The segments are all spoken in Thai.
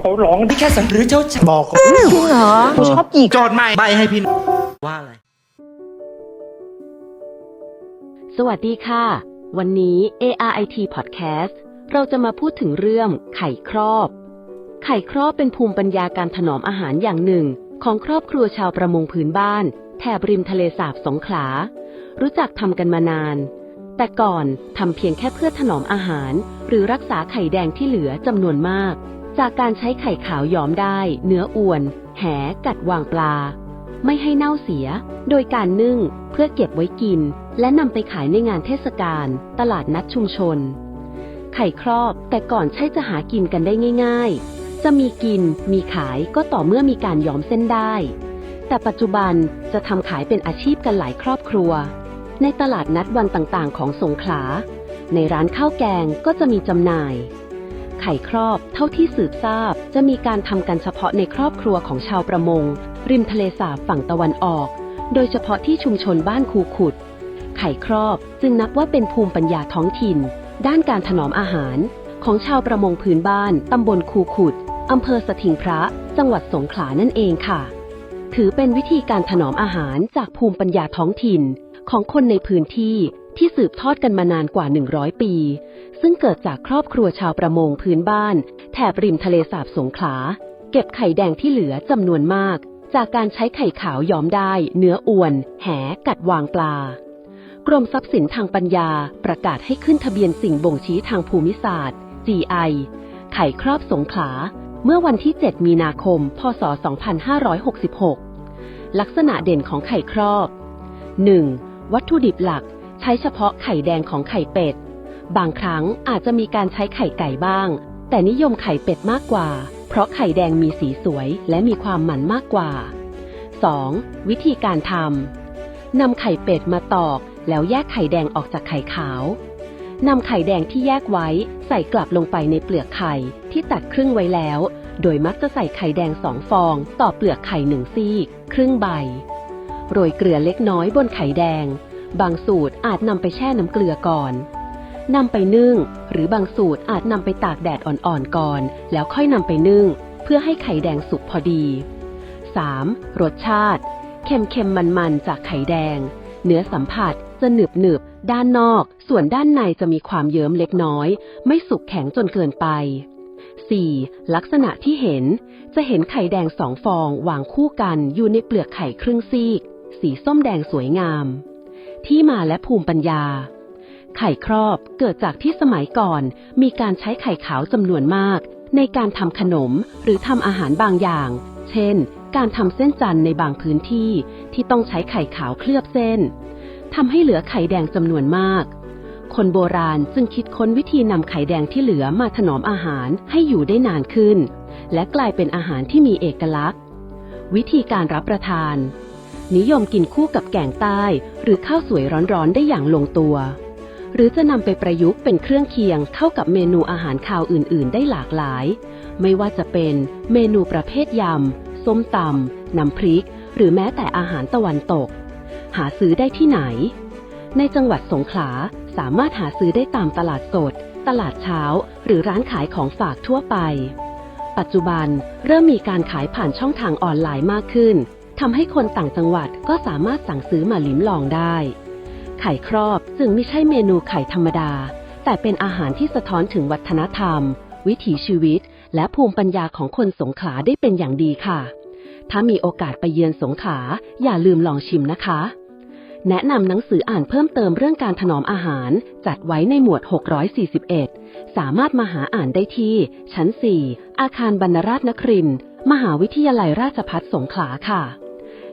เขาร้องที่แค่สันหรือเจ้าชายบอกจริงเหรอกูชอบหยิกโจทย์ใหม่ใบให้พี่ว่าอะไร สวัสดีค่ะ วันนี้ ARIT Podcast เราจะมาพูดถึงเรื่องไข่ครอบ ไข่ครอบเป็นภูมิปัญญาการถนอมอาหารอย่างหนึ่ง ของครอบครัวชาวประมงพื้นบ้าน แถบริมทะเลสาบสงขลา รู้จักทำกันมานานแต่ก่อนทำเพียงแค่เพื่อถนอมอาหาร หรือรักษาไข่แดงที่เหลือจำนวนมาก จากการใช้ไข่ขาวย้อมได้ เนื้ออวน แหกัดวางปลา ไม่ให้เน่าเสีย โดยการนึ่งเพื่อเก็บไว้กิน และนำไปขายในงานเทศกาลตลาดนัดชุมชน ไข่ครอบแต่ก่อนใช่จะหากินกันได้ง่าย ๆ จะมีกินมีขายก็ต่อเมื่อมีการย้อมเส้นได้ แต่ปัจจุบันจะทำขายเป็นอาชีพกันหลายครอบครัว ในตลาดนัดวันต่างๆ ของสงขลา ในร้านข้าวแกงก็จะมีจำหน่าย ไข่ครอบ เท่าที่สืบทราบ จะมีการทำกันเฉพาะในครอบครัวของชาวประมง ริมทะเลสาบฝั่งตะวันออก โดยเฉพาะที่ชุมชนบ้านคูขุด ไข่ครอบจึงนับว่าเป็นภูมิปัญญาท้องถิ่น ด้านการถนอมอาหาร ของชาวประมงพื้นบ้านตำบลคูขุดอำเภอสถิงพระ จังหวัดสงขลานั่นเองค่ะ ถือเป็นวิธีการถนอมอาหารจากภูมิปัญญาท้องถิ่นของคนในพื้นที่ ที่สืบทอดกันมานานกว่า 100 ปี ซึ่งเกิดจากครอบครัวชาวประมงพื้นบ้าน แถบริมทะเลสาบสงขลา เก็บไข่แดงที่เหลือจำนวนมาก จากการใช้ไข่ขาวย้อมได้ เนื้ออวน แห กัดวางปลา กรมทรัพย์สินทางปัญญาประกาศให้ขึ้นทะเบียนสิ่งบ่งชี้ทางภูมิศาสตร์ GI ไข่ครอบสงขลา เมื่อวันที่ 7 มีนาคม พศ 2566 ลักษณะเด่นของไข่ครอบ 1. วัตถุดิบหลัก ใช้เฉพาะไข่แดงของไข่เป็ด บางครั้งอาจจะมีการใช้ไข่ไก่บ้าง แต่นิยมไข่เป็ดมากกว่า เพราะไข่แดงมีสีสวยและมีความหมันมากกว่า 2. วิธีการทำนำไข่เป็ดมาตอก แล้วแยกไข่แดงออกจากไข่ขาวนำไข่แดงที่แยกไว้ใส่กลับลงไปในเปลือกไข่ที่ตัดครึ่งไว้แล้ว โดยมักจะใส่ไข่แดงสองฟอง ต่อเปลือกไข่หนึ่งซีก ครึ่งใบ โรยเกลือเล็กน้อยบนไข่แดง บางสูตรอาจนำไปแช่น้ำเกลือก่อนนำไปนึ่ง หรือบางสูตรอาจนำไปตากแดดอ่อนๆก่อน แล้วค่อยนำไปนึ่ง เพื่อให้ไข่แดงสุกพอดี 3. รสชาติ เค็มๆมันๆ จากไข่แดง เนื้อสัมผัสจะหนึบหนึบด้านนอก ส่วนด้านในจะมีความเยิ้มเล็กน้อย ไม่สุกแข็งจนเกินไป 4. ลักษณะที่เห็น จะเห็นไข่แดงสองฟองวางคู่กันอยู่ในเปลือกไข่ครึ่งซีก สีส้มแดงสวยงาม ที่มาและภูมิปัญญา ไข่ครอบเกิดจากที่สมัยก่อนมีการใช้ไข่ขาวจำนวนมาก ในการทำขนมหรือทำอาหารบางอย่าง เช่น การทำเส้นจันทร์ในบางพื้นที่ที่ต้องใช้ไข่ขาวเคลือบเส้นทำให้เหลือไข่แดงจำนวนมาก คนโบราณจึงคิดค้นวิธีนำไข่แดงที่เหลือมาถนอมอาหารให้อยู่ได้นานขึ้น และกลายเป็นอาหารที่มีเอกลักษณ์ วิธีการรับประทาน นิยมกินคู่กับแกงใต้ หรือข้าวสวยร้อนๆได้อย่างลงตัว หรือจะนำไปประยุกต์เป็นเครื่องเคียงเข้ากับเมนูอาหารคาวอื่น ๆ ได้หลากหลาย ไม่ว่าจะเป็นเมนูประเภทยำ ส้มตำน้ำพริก หรือแม้แต่อาหารตะวันตก หาซื้อได้ที่ไหน ในจังหวัดสงขลาสามารถหาซื้อได้ตามตลาดสด ตลาดเช้า หรือร้านขายของฝากทั่วไป ปัจจุบันเริ่มมีการขายผ่านช่องทางออนไลน์มากขึ้น ทำให้คนต่างจังหวัดก็สามารถสั่งซื้อมาลิ้มลองได้ ไข่ครอบจึงไม่ใช่เมนูไข่ธรรมดา แต่เป็นอาหารที่สะท้อนถึงวัฒนธรรม วิถีชีวิต และภูมิปัญญาของคนสงขลาได้เป็นอย่างดีค่ะ ถ้ามีโอกาสไปเยือนสงขลาอย่าลืมลองชิมนะคะ แนะนำหนังสืออ่านเพิ่มเติมเรื่องการถนอมอาหาร จัดไว้ในหมวด 641 สามารถมาหาอ่านได้ที่ ชั้น 4 อาคารบรรณราชนครินทร์มหาวิทยาลัยราชภัฏสงขลาค่ะ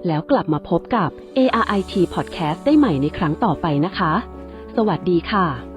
แล้วกลับมาพบกับ ARIT Podcast ได้ใหม่ในครั้งต่อไปนะคะ สวัสดีค่ะ